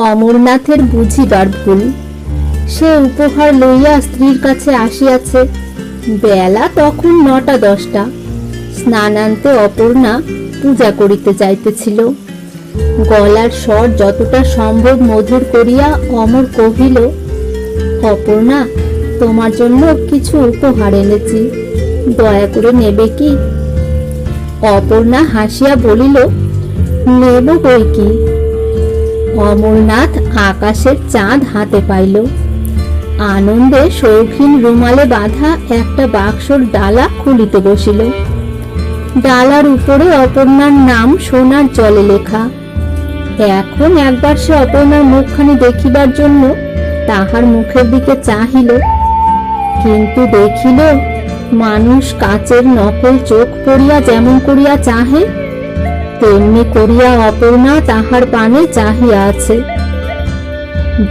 অমরনাথের বুঝিবার ভুল। সে উপহার লইয়া স্ত্রীর কাছে আসিয়াছে। বেলা তখন নটা দশটা। স্নানান্তে অপর্ণা পূজা করিতে যাইতেছিল। গলার স্বর যতটা সম্ভব মধুর করিয়া অমর কহিল, অপর্ণা, তোমার জন্য কিছু উপহার এনেছি। দয়া করে নেবে কি? অপর্ণা হাসিয়া বলিল, নেব বই কি? অমরনাথ আকাশের চাঁদ হাতে পাইল। আনন্দে শৌখিন রুমালে বাঁধা একটা বাক্সর ডালা খুলিতে বসিল। ডালার উপরে অপর্ণার নাম সোনার জলে লেখা। এখন একবার সে অপর্ণার মুখখানি দেখিবার জন্য তাহার মুখের দিকে চাহিল। কিন্তু দেখিল, মানুষ কাচের নকল চোখ পড়িয়া যেমন করিয়া চাহে তেমনি করিয়া অপর্ণা তাহার পানে চাহিয়া আছে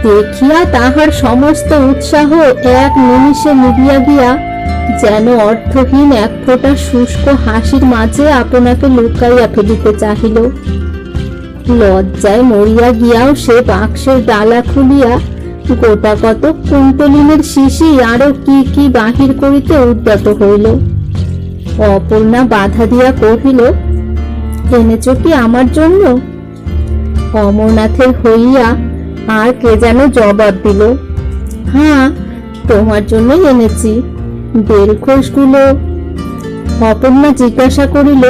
দেখিয়া তাহার সমস্ত উৎসাহ এক নিমিষে নিভিয়া গিয়া যেন অর্থহীন এক ফোঁটা শুষ্ক হাসির মাঝে আপনাকে লুকাইয়া ফেলিতে চাহিল। লজ্জায় মরিয়া গিয়াও সে বাক্সের ডালা খুলিয়া গোটা কত কুন্তলিনের শিশি আরও কি কি বাহির করিতে উদ্যত হইল। অপর্ণা বাধা দিয়া কহিল এনেছ কি আমার জন্য? অমরনাথের হইয়া আর কে যেন জবাব দিল হ্যাঁ তোমার জন্যই এনেছি। বেলখোষগুলো অপর্ণা জিজ্ঞাসা করিল,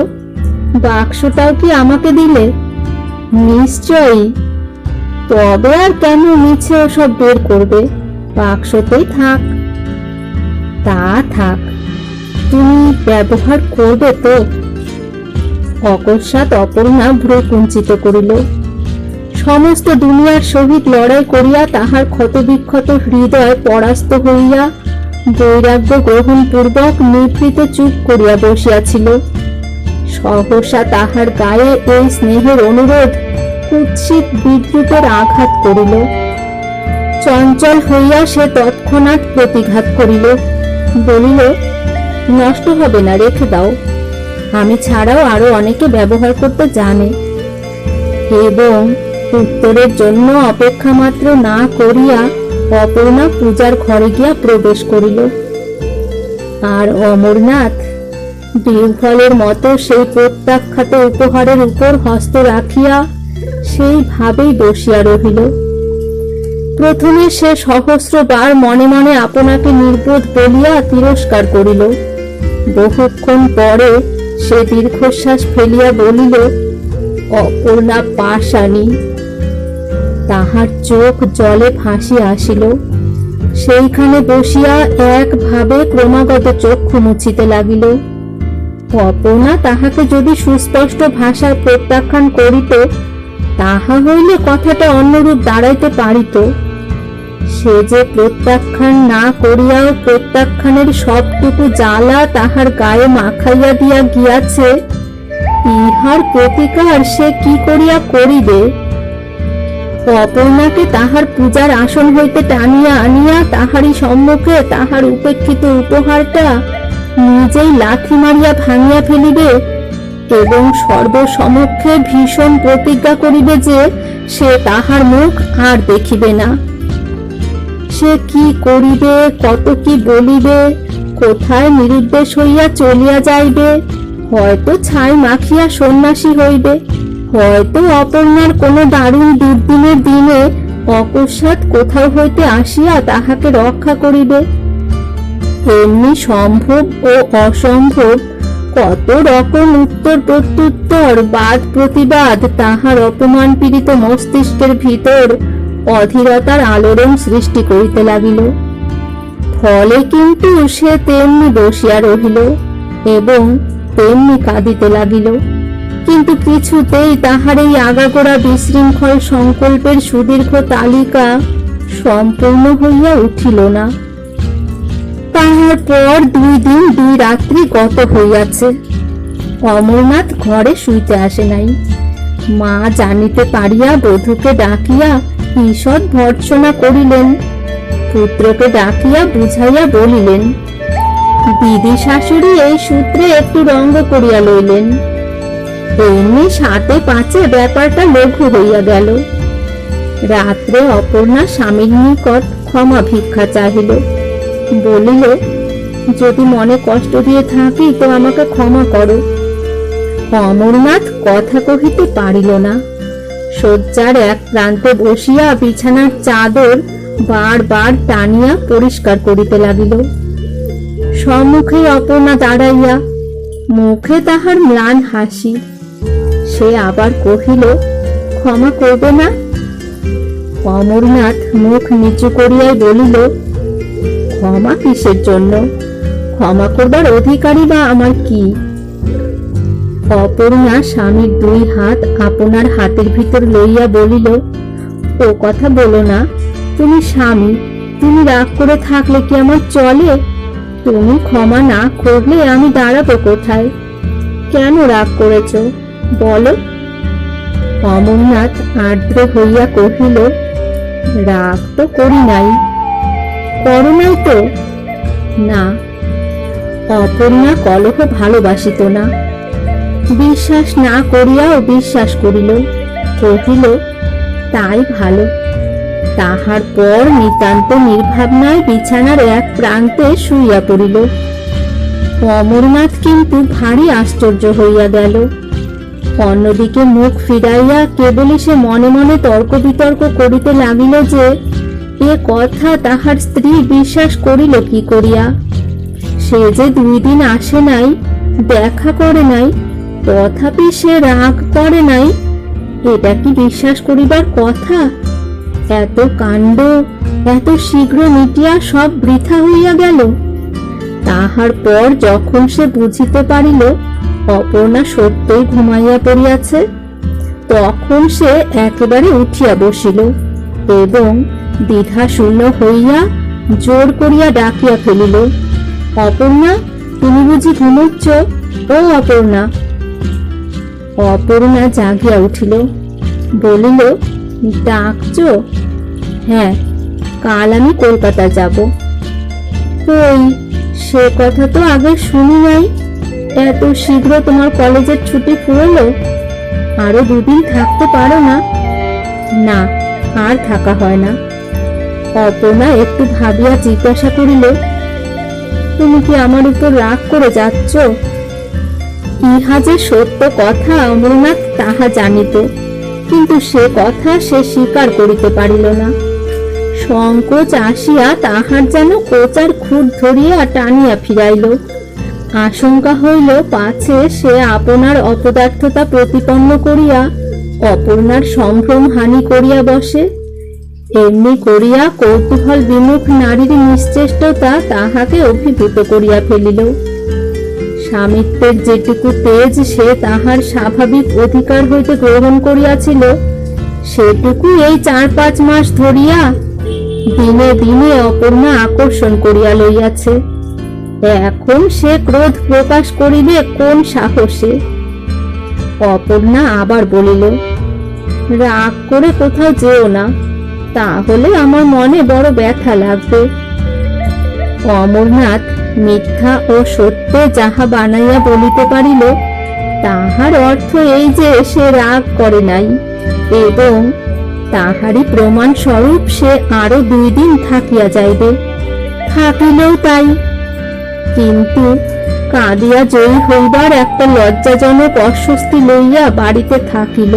বাক্সটাও কি আমাকে দিলে? নিশ্চয়ই। তবে আর কেন মিছে ওসব বের করবে? বাক্সতেই থাক। তা থাক। তুমি ব্যবহার করবে তো? অকস্মাৎ অপর্ণা ভ্রু কুঞ্চিত করিল। সমস্ত দুনিয়ার সহিত লড়াই করিয়া তাহার ক্ষতবিক্ষত হৃদয় পরাস্ত হইয়া বৈরাগ্য গ্রহণ পূর্বক চুপ করিয়া বসিয়াছিল। সহসা তাহার গায়ে এই স্নেহের অনুরোধ কুৎসিত বিদ্যুতের আঘাত করিল। চঞ্চল হইয়া সে তৎক্ষণাৎ প্রতিঘাত করিল। বলিল, নষ্ট হবে না, রেখে দাও। আমি ছাড়াও আরও অনেকে ব্যবহার করতে জানে। এবং উত্তরের জন্য অপেক্ষা মাত্র না করিয়া অপর্ণা পূজার ঘরে গিয়া প্রবেশ করিল। আর অমরনাথ বীরফলের মতো সেই প্রত্যাখ্যাত উপহারের উপর হস্ত রাখিয়া সেইভাবেই বসিয়া রহিল। প্রথমে সে সহস্রবার মনে মনে আপনাকে নির্বোধ বলিয়া তিরস্কার করিল। বহুক্ষণ পরে সে দীর্ঘশ্বাস ফেলিয়া বলিল অপর্ণা পাশানি তাহার চোখ জলে ফাঁসি আসিল। সেইখানে বসিয়া একভাবে ক্রমাগত চক্ষু মুছিতে লাগিল। অপর্ণা তাহাকে যদি সুস্পষ্ট ভাষায় প্রত্যাখ্যান করিত, তাহা হইলে কথাটা অন্যরূপ দাঁড়াইতে পারিত। সে যে প্রত্যাখ্যান না করিয়াও প্রত্যাখ্যানের সবটুকু জ্বালা তাহার গায়ে মাখাইয়া দিয়া গিয়াছে, ইহার প্রতিকার সে কি করিয়া করিবে? অপর্ণাকে তাহার পূজার আসন হইতে টানিয়া আনিয়া তাহারই সম্মুখে তাহার উপেক্ষিত উপহারটা নিজেই লাথি মারিয়া ভাঙিয়া ফেলিবে এবং সর্বসমক্ষে ভীষণ প্রতিজ্ঞা করিবে যে সে তাহার মুখ আর দেখিবে না। সে কি করিবে, কত কি বলিবে, কোথায় নিরুদ্দেশ হইয়া চলিয়া যাইবে? হয়তো ছাই মাখিয়া সন্ন্যাসী হইবে, হয়তো অপর্ণার কোনো দারুণ দুর্দিনের দিনে অকস্মাৎ কোথাও হইতে আসিয়া তাহাকে রক্ষা করিবে। এমনি সম্ভব ও অসম্ভব কত রকম উত্তর প্রত্যুত্তর, বাদ প্রতিবাদ, তাহার অপমান পীড়িত মস্তিষ্কের ভিতর অধীরতার আলোড়ন সৃষ্টি করিতে লাগিল। ফলে কিন্তু সে তেমনি বসিয়া রহিল এবং তেমনি কাঁদিতে লাগিল। কিন্তু কিছুতেই তাহার এই আগাগোড়া বিশৃঙ্খল সংকল্পের সুদীর্ঘ তালিকা সম্পূর্ণ হইয়া উঠিল না। তাহার পর দুই দিন দুই রাত্রি গত হইয়াছে। অমরনাথ ঘরে শুইতে আসে নাই। মা জানিতে পারিয়া বধূকে ডাকিয়া ঈষৎ ভর্ৎসনা করিলেন। পুত্রকে ডাকিয়া বুঝাইয়া বলিলেন, দিদি শাশুড়ি এই সূত্রে একটু রঙ্গ করিয়া লইলেন। এমনি সাতে পাঁচে ব্যাপারটা লঘু হইয়া গেল। রাত্রে অপর্ণা স্বামীর নিকট ক্ষমা ভিক্ষা চাহিল। বলিল, যদি মনে কষ্ট দিয়ে থাকি তো আমাকে ক্ষমা করো। অমরনাথ কথা কহিতে পারিল না। শয্যার এক প্রান্তে বসিয়া বিছানার চাদর বারবার টানিয়া পরিষ্কার করিতে লাগিল। সম্মুখে অপর্ণা দাঁড়াইয়া মুখে তাহার ম্লান হাসি। সে আবার কহিল, ক্ষমা করবে না? অমরনাথ মুখ নিচু করিয়াই বলিল, ক্ষমা কিসের জন্য? ক্ষমা করবার অধিকারী বা আমার কি? অপর্ণা স্বামীর দুই হাত আপনার হাতের ভিতর লইয়া বলিল, ও কথা বলো না, তুমি স্বামী, তুমি রাগ করে থাকলে কি আমার চলে? তুমি ক্ষমা না করলে আমি দাঁড়াবো কোথায়? কেন রাগ করেছ? বলো। অমরনাথ আর্দ্র হইয়া কহিল, রাগ তো করি নাই। করো নাই তো? না। অপর্ণা কলহ ভালোবাসিত না। বিশ্বাস না করিয়াও বিশ্বাস করিল। কহিল, তাই ভালো। তাহার পর নিতান্ত নির্ভাবনায় বিছানার এক প্রান্তে শুইয়া পড়িল। অমরনাথ কিন্তু ভারী আশ্চর্য হইয়া গেল। অন্যদিকে মুখ ফিরাইয়া কেবলই সে মনে মনে তর্ক বিতর্ক করিতে লাগিল যে, এ কথা তাহার স্ত্রী বিশ্বাস করিল কি করিয়া? সে যে দুই দিন আসে নাই, দেখা করে নাই তথাপি সে রাগ করে নাই? এটা কি বিশ্বাস করিবার কথা? এত কাণ্ড, এত শীঘ্র মিটিয়া সব বৃথা হইয়া গেল। তাহার পর যখন সে বুঝিতে পারিল, অপর্ণা সত্যই ঘুমাইয়া পড়িয়াছে, তখন সে একেবারে উঠিয়া বসিল এবং দ্বিধা শূন্য হইয়া জোর করিয়া ডাকিয়া ফেলিল, অপর্ণা, তুমি বুঝি ঘুমোচ্ছ? ও অপর্ণা অপর্ণা জাগিয়া উঠিল। বলিল, ডাকছ? হ্যাঁ কাল আমি কলকাতা যাব। কই? সে কথা তো আগে শুনি নাই। এত শীঘ্র তোমার কলেজের ছুটি ফুরলো? আরও দুদিন থাকতে পারো না? না, আর থাকা হয় না। অপর্ণা একটু ভাবিয়া জিজ্ঞাসা করিল, তুমি কি আমার উপর রাগ করে যাচ্ছ? ইহা যে সত্য কথা অমরনাথ তাহা জানিত, কিন্তু সে কথা সে স্বীকার করিতে পারিল না। সংকোচ আসিয়া তাহার যেন কোচার খুঁট ধরিয়া টানিয়া ফিরাইল। আশঙ্কা হইল পাছে সে আপনার অপদার্থতা প্রতিপন্ন করিয়া অপর্ণার সম্ভ্রম হানি করিয়া বসে। এমনি করিয়া কৌতূহল বিমুখ নারীর নিশ্চেষ্টতা তাহাকে অভিভূত করিয়া ফেলিল। স্বামিত্বের যেটুকু তেজ সে তাহার স্বাভাবিক অধিকার হইতে গ্রহণ করিয়াছিল সেটুকু এই চার পাঁচ মাস ধরিয়া দিনে দিনে অপর্ণা আকর্ষণ করিয়া লইয়াছে। এখন সে ক্রোধ প্রকাশ করিবে কোন সাহসে? অপর্ণা আবার বলিল, রাগ করে কোথাও যেও না, তাহলে আমার মনে বড় ব্যথা লাগবে। অমরনাথ মিথ্যা ও সত্য যাহা বানাইয়া বলিতে পারিল, তাহার অর্থ এই যে সে রাগ করে নাই, এবং তাহারই প্রমাণ স্বরূপ সে আরও দুই দিন থাকিয়া যাইবে। থাকিলেও তাই। কিন্তু কাঁদিয়া জয়ী হইবার একটা লজ্জাজনক অস্বস্তি লইয়া বাড়িতে থাকিল।